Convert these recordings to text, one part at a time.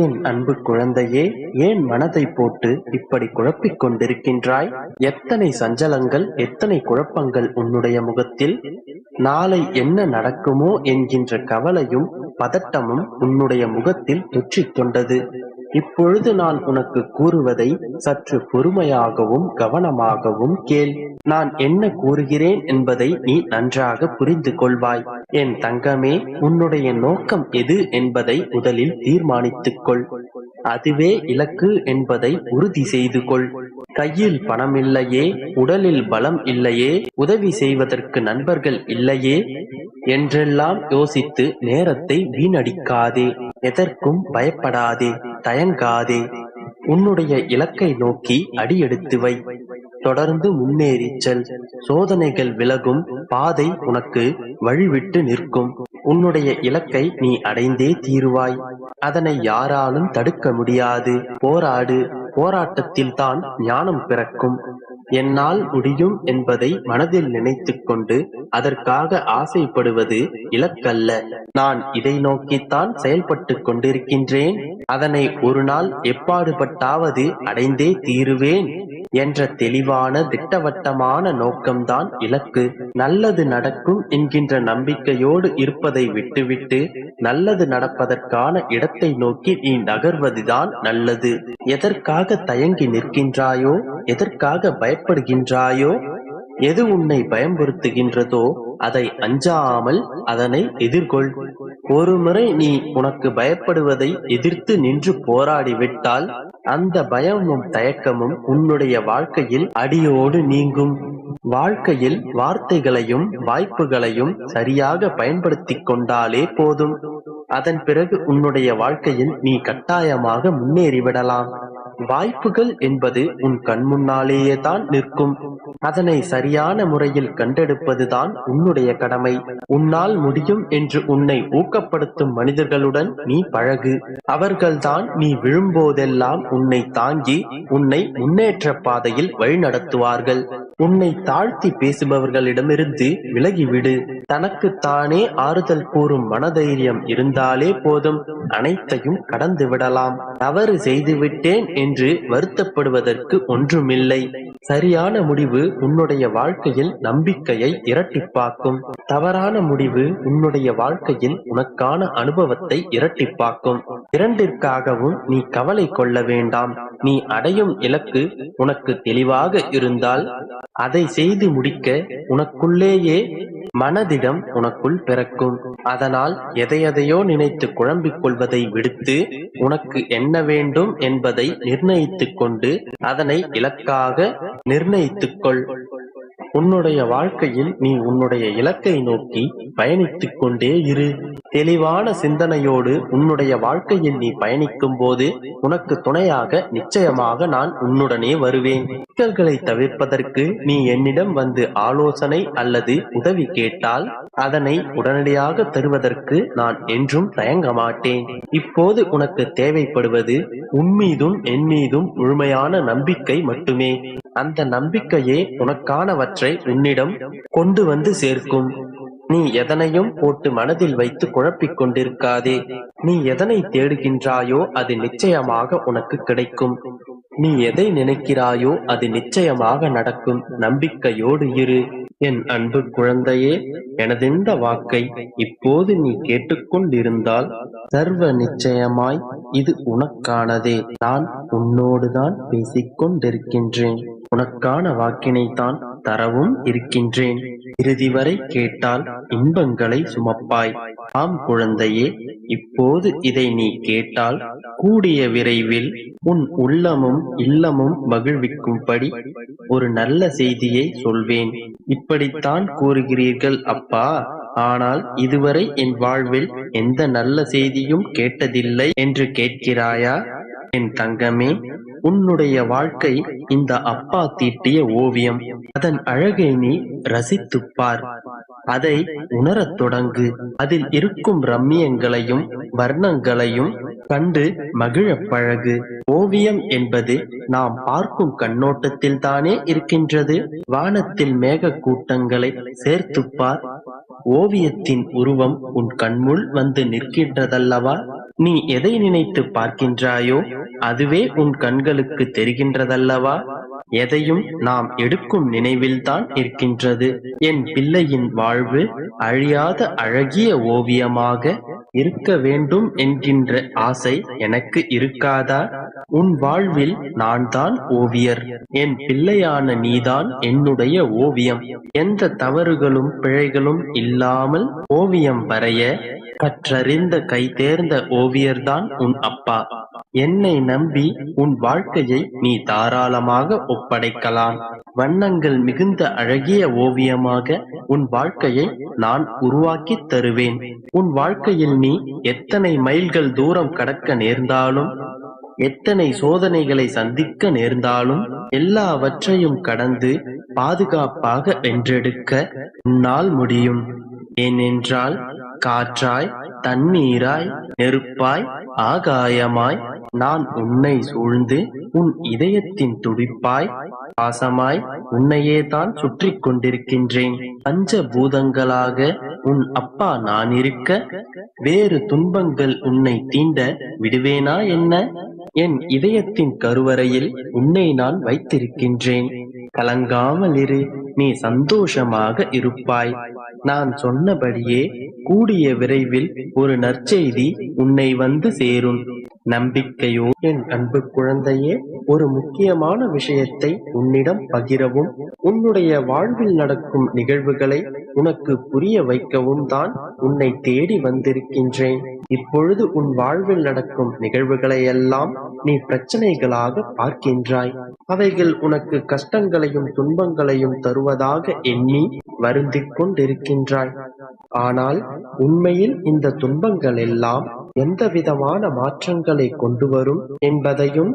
என் அன்பு குழந்தையே ஏன் மனதை போட்டு இப்படி குழப்பிக் கொண்டிருக்கின்றாய்? எத்தனை சஞ்சலங்கள் எத்தனை குழப்பங்கள் உன்னுடைய முகத்தில்? நாளை என்ன நடக்குமோ என்கின்ற கவலையும் பதட்டமும் உன்னுடைய முகத்தில் தொற்றிக் கொண்டது இப்பொழுது நான் உனக்கு கூறுவதை சற்று பொறுமையாகவும் கவனமாகவும் கேள். நான் என்ன கூறுகிறேன் என்பதை நீ நன்றாக புரிந்து கொள்வாய். என் தங்கமே உன்னுடைய நோக்கம் எது என்பதை முதலில் தீர்மானித்துக் கொள். அதுவே இலக்கு என்பதை உறுதி செய்து கொள். கையில் பணம் இல்லையே உடலில் பலம் இல்லையே உதவி செய்வதற்கு நண்பர்கள் இல்லையே என்றெல்லாம் யோசித்து நேரத்தை வீணடிக்காதே. எதற்கும் பயப்படாதே தயங்காதே. உன்னுடைய இலக்கை நோக்கி அடியெடுத்து வை. தொடர்ந்து முன்னேறிச்சல் சோதனைகள் விலகும். பாதை உனக்கு வழிவிட்டு நிற்கும். உன்னுடைய இலக்கை நீ அடைந்தே தீருவாய். அதனை யாராலும் தடுக்க முடியாது. போராடு. போராட்டத்தில் தான் ஞானம் பிறக்கும். என்னால் முடியும் என்பதை மனதில் நினைத்துக் கொண்டு அதற்காக ஆசைப்படுவது இலக்கல்ல. நான் இதை நோக்கித்தான் செயல்பட்டுக் கொண்டிருக்கின்றேன். அதனை ஒரு நாள் எப்பாடுபட்டாவது அடைந்தே தீருவேன். என்ற தெளிவான திட்டவட்டமான நோக்கம்தான் இலக்கு. நல்லது நடக்கும் என்கின்ற நம்பிக்கையோடு இருப்பதை விட்டுவிட்டு நல்லது நடப்பதற்கான இடத்தை நோக்கி நீ நகர்வதுதான் நல்லது. எதற்காக தயங்கி நிற்கின்றாயோ எதற்காக பயப்படுகின்றாயோ எது உன்னை பயம்புறுத்துகின்றதோ அதை அஞ்சாமல் அதனை எதிர்கொள். ஒருமுறை நீ உனக்கு பயப்படுவதை எதிர்த்து நின்று போராடிவிட்டால் அந்த பயமும் தயக்கமும் உன்னுடைய வாழ்க்கையில் அடியோடு நீங்கும். வாழ்க்கையில் வார்த்தைகளையும் வாய்ப்புகளையும் சரியாக பயன்படுத்திக் கொண்டாலே போதும். அதன் பிறகு உன்னுடைய வாழ்க்கையில் நீ கட்டாயமாக முன்னேறிவிடலாம். வாய்ப்புகள் என்பது உன் கண்முன்னாலேயே தான் நிற்கும். அதனை சரியான முறையில் கண்டெடுப்பதுதான் உன்னுடைய கடமை. உன்னால் முடியும் என்று உன்னை ஊக்கப்படுத்தும் மனிதர்களுடன் நீ பழகு. அவர்கள்தான் நீ விழும்போதெல்லாம் உன்னை தாங்கி உன்னை முன்னேற்ற பாதையில் வழிநடத்துவார்கள். உன்னை தாழ்த்தி பேசுபவர்களிடமிருந்து விலகிவிடு. தனக்கு தானே ஆறுதல் கூறும் மனதைரியம் இருந்தாலே போதும். அனைத்தையும் கடந்து விடலாம். தவறு செய்துவிட்டேன் என்று வருத்தப்படுவதற்கு ஒன்றுமில்லை. சரியான முடிவு உன்னுடைய வாழ்க்கையில் நம்பிக்கையை இரட்டிப்பாக்கும். தவறான முடிவு உன்னுடைய வாழ்க்கையில் உனக்கான அனுபவத்தை இரட்டிப்பாக்கும். இரண்டிற்காகவும் நீ கவலை கொள்ள வேண்டாம். நீ அடையும் இலக்கு உனக்கு தெளிவாக இருந்தால் அதை செய்து முடிக்க உனக்குள்ளேயே மனதிடம் உனக்குள் பிறக்கும். அதனால் எதையதையோ நினைத்து குழம்பிக் கொள்வதை விடுத்து உனக்கு என்ன வேண்டும் என்பதை நிர்ணயித்துக் கொண்டு அதனை இலக்காக நிர்ணயித்துக் கொள். உன்னுடைய வாழ்க்கையில் நீ உன்னுடைய இலக்கை நோக்கி பயணித்துக் கொண்டே இரு. தெளிவான சிந்தனையோடு உன்னுடைய வாழ்க்கையில் நீ பயணிக்கும் போது உனக்கு துணையாக நிச்சயமாக நான் உன்னுடனே வருவேன். சிக்கல்களை தவிர்ப்பதற்கு நீ என்னிடம் வந்து ஆலோசனை அல்லது உதவி கேட்டால் அதனை உடனடியாக தருவதற்கு நான் என்றும் தயங்க மாட்டேன். இப்போது உனக்கு தேவைப்படுவது உன் மீதும் என் மீதும் முழுமையான நம்பிக்கை மட்டுமே. அந்த நம்பிக்கையே உனக்கானவற்றை உன்னிடம் கொண்டு வந்து சேர்க்கும். நீ எதனையும் போட்டு மனதில் வைத்து குழப்பிக் கொண்டிருக்காதே. நீ எதனை தேடுகின்றாயோ அது நிச்சயமாக உனக்கு கிடைக்கும். நீ எதை நினைக்கிறாயோ அது நிச்சயமாக நடக்கும். நம்பிக்கையோடு இரு. என் அன்பு குழந்தையே எனதெந்த வாக்கை இப்போது நீ கேட்டுக்கொண்டிருந்தால் சர்வ நிச்சயமாய் இது உனக்கானதே. நான் உன்னோடுதான் பேசிக் கொண்டிருக்கின்றேன் உனக்கான வாக்கினைத்தான் தரவும் இருக்கின்றேன். இறுதி வரை கேட்டால் இன்பங்களை சுமப்பாய். ஆம் குழந்தையே இப்போது இதை நீ கேட்டால் கூடிய விரைவில் உன் உள்ளமும் இல்லமும் மகிழ்விக்கும்படி ஒரு நல்ல செய்தியை சொல்வேன். இப்படித்தான் கூறுகிறீர்கள் அப்பா. ஆனால் இதுவரை என் வாழ்வில் எந்த நல்ல செய்தியும் கேட்டதில்லை என்று கேட்கிறாயா? என் தங்கமே உன்னுடைய வாழ்க்கை இந்த அப்பா தீட்டிய ஓவியம். அதன் அழகை நீ ரசித்துப் பார். அதை உணரத் தொடங்கு. அதில் இருக்கும் ரம்மியங்களையும் வர்ணங்களையும் கண்டு மகிழப் பழகு. ஓவியம் என்பது நாம் பார்க்கும் கண்ணோட்டத்தில் தானே இருக்கின்றது. வானத்தில் மேக கூட்டங்களை சேர்த்துப்பார் ஓவியத்தின் உருவம் உன் கண்முள் வந்து நிற்கின்றதல்லவா? நீ எதை நினைத்து பார்க்கின்றாயோ அதுவே உன் கண்களுக்கு தெரிகின்றதல்லவா? எதையும் நாம் எடுக்கும் நினைவில்தான் இருக்கின்றது. என் பிள்ளையின் வாழ்வு அழியாத அழகிய ஓவியமாக இருக்க வேண்டும் என்கின்ற ஆசை எனக்கு இருக்காதா? உன் வாழ்வில் நான் தான் ஓவியர். என் பிள்ளையான நீதான் என்னுடைய ஓவியம். எந்த தவறுகளும் பிழைகளும் இல்லாமல் ஓவியம் வரைய கற்றறிந்த கை தேர்ந்த ஓவியர்தான் உன் அப்பா. என்னை நம்பி உன் வாழ்க்கையை நீ தாராளமாக ஒப்படைக்கலாம். வண்ணங்கள் மிகுந்த அழகிய ஓவியமாக உன் வாழ்க்கையை நான் உருவாக்கி தருவேன். உன் வாழ்க்கையில் நீ எத்தனை மைல்கள் தூரம் கடக்க நேர்ந்தாலும் எத்தனை சோதனைகளை சந்திக்க நேர்ந்தாலும் எல்லாவற்றையும் கடந்து பாதுகாப்பாக வென்றெடுக்க உன்னால் முடியும். ஏனென்றால் காற்றாய் தண்ணீராய் நெருப்பாய் ஆகாயமாய் நான் உன்னை சூழ்ந்து உன் இதயத்தின் துடிப்பாய் பாசமாய் உன்னையே தான் சுற்றி கொண்டிருக்கின்றேன். பஞ்ச பூதங்களாக உன் அப்பா நான் இருக்க வேறு துன்பங்கள் உன்னை தீண்ட விடுவேனா என்ன? என் இதயத்தின் கருவறையில் உன்னை நான் வைத்திருக்கின்றேன். கலங்காமல் இரு நீ சந்தோஷமாக இருப்பாய். நான் சொன்னபடியே கூடிய விரைவில் ஒரு நற்செய்தி உன்னை வந்து சேரும். நம்பிக்கையோ என் அன்பு குழந்தையே ஒரு முக்கியமான விஷயத்தை உன்னிடம் பகிரவும் உன்னுடைய வாழ்வில் நடக்கும் நிகழ்வுகளை உனக்கு புரிய வைக்கவும் தான் உன்னை தேடி வந்திருக்கின்றேன். இப்பொழுது உன் வாழ்வில் நடக்கும் நிகழ்வுகளை எல்லாம் நீ பிரச்சனைகளாக பார்க்கின்றாய். அவைகள் உனக்கு கஷ்டங்களையும் துன்பங்களையும் தருவதாக எண்ணி வருந்திக் கொண்டிருக்கின்றாய். ஆனால் உண்மையில் இந்த துன்பங்கள் எல்லாம் எந்த விதமான மாற்றங்களை கொண்டு வரும் என்பதையும்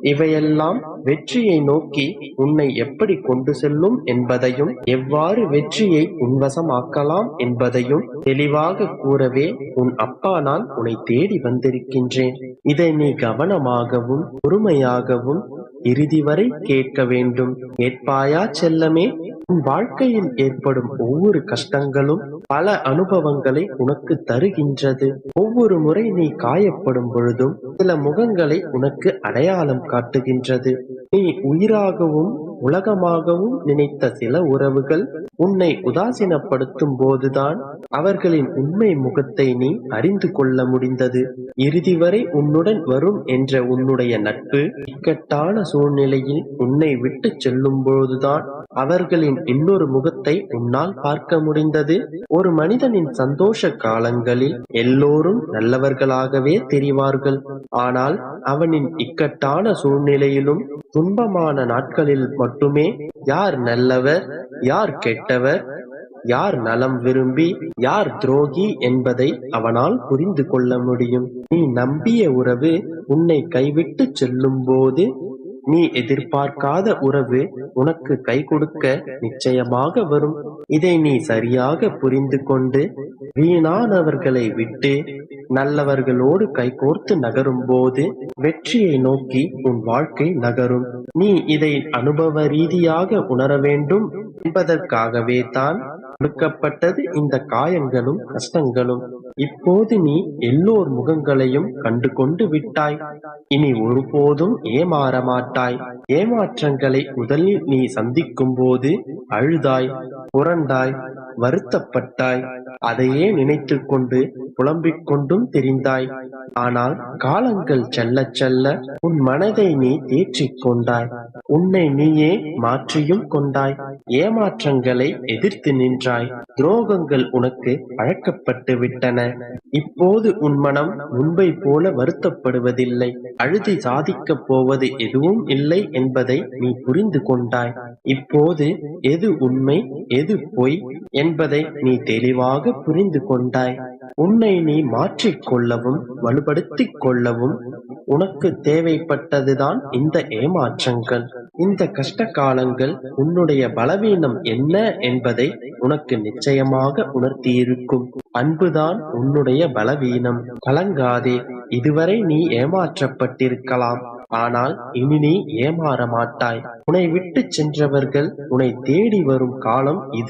இவையெல்லாம் வெற்றியை நோக்கி உன்னை எப்படி கொண்டு செல்லும் என்பதையும் எவ்வாறு வெற்றியை உன்வசமாக்கலாம் என்பதையும் தெளிவாக கூறவே உன் அப்பா நான் உன்னை தேடி வந்திருக்கின்றேன். இதை நீ கவனமாகவும் பொறுமையாகவும் இறுதி வரை கேட்க வேண்டும். கேட்பாயா செல்லமே? உன் வாழ்க்கையில் ஏற்படும் ஒவ்வொரு கஷ்டங்களும் பல அனுபவங்களை உனக்கு தருகின்றது. ஒவ்வொரு முறை நீ காயப்படும் பொழுதும் சில முகங்களை உனக்கு அடையாளம் காட்டுகின்றது. நீ உயிராகவும் உலகமாகவும் நினைத்த சில உறவுகள் உன்னை உதாசீனப்படுத்தும் போதுதான் அவர்களின் உண்மை முகத்தை நீ அறிந்து கொள்ள முடிந்தது. இறுதி வரை உன்னுடன் வரும் என்ற உன்னுடைய நட்பு இக்கட்டான சூழ்நிலையில் உன்னை விட்டு செல்லும் போதுதான் அவர்களின் இன்னொரு முகத்தை உன்னால் பார்க்க முடிந்தது. ஒரு மனிதனின் சந்தோஷ காலங்களில் எல்லோரும் நல்லவர்களாகவே தெரிவார்கள். ஆனால் அவனின் இக்கட்டான சூழ்நிலையிலும் துன்பமான நாட்களில் மட்டுமே யார் நல்லவர் யார் கெட்டவர் யார் நலம் விரும்பி யார் துரோகி என்பதை அவனால் புரிந்து கொள்ள முடியும். நீ நம்பிய உறவு உன்னை கைவிட்டு செல்லும் போது நீ எதிர்பார்க்காத உறவு உனக்கு கை கொடுக்க நிச்சயமாக வரும். இதை நீ சரியாக புரிந்து கொண்டு வீணானவர்களை விட்டு நல்லவர்களோடு கைகோர்த்து நகரும் போது வெற்றியை நோக்கி உன் வாழ்க்கை நகரும். நீ இதை அனுபவ ரீதியாக உணர வேண்டும் என்பதற்காகவே தான் கொடுக்கப்பட்டது இந்த காயங்களும் கஷ்டங்களும். இப்போது நீ எல்லோர் முகங்களையும் கண்டு கொண்டு விட்டாய். இனி ஒருபோதும் ஏமாற மாட்டாய் ஏமாற்றங்களை முதலில் நீ சந்திக்கும் போது அழுதாய் புரண்டாய் வருத்தப்பட்டாய். அதையே நினைத்து கொண்டு புலம்பிக் கொண்டும் தெரிந்தாய். ஆனால் காலங்கள் செல்ல செல்ல உன் மனதை நீ தேற்றிக் கொண்டாய். உன்னை நீயே மாற்றியும் கொண்டாய். ஏமாற்றங்களை எதிர்த்து நின்றாய். துரோகங்கள் உனக்கு பழக்கப்பட்டு விட்டன இப்போது உன் மனம் முன்பை போல வருத்தப்படுவதில்லை. அழுதி சாதிக்கப் போவது எதுவும் இல்லை என்பதை நீ புரிந்து கொண்டாய். இப்போது எது உண்மை எது பொய் என்பதை நீ தெளிவாக புரிந்து கொண்டாய். உன்னை நீ மாற்றிக்கொள்ளவும் வலுப்படுத்திக் கொள்ளவும் உனக்கு தேவைப்பட்டதுதான் இந்த ஏமாற்றங்கள். இந்த கஷ்ட காலங்கள் உன்னுடைய பலவீனம் என்ன என்பதை உனக்கு நிச்சயமாக உணர்த்தியிருக்கும். அன்புதான் உன்னுடைய பலவீனம். கலங்காதே இதுவரை நீ ஏமாற்றப்பட்டிருக்கலாம். ஆனால் இனி நீ ஏமாற மாட்டாய் உன்னை விட்டு சென்றவர்கள் உன்னை தேடி வரும் காலம் இது.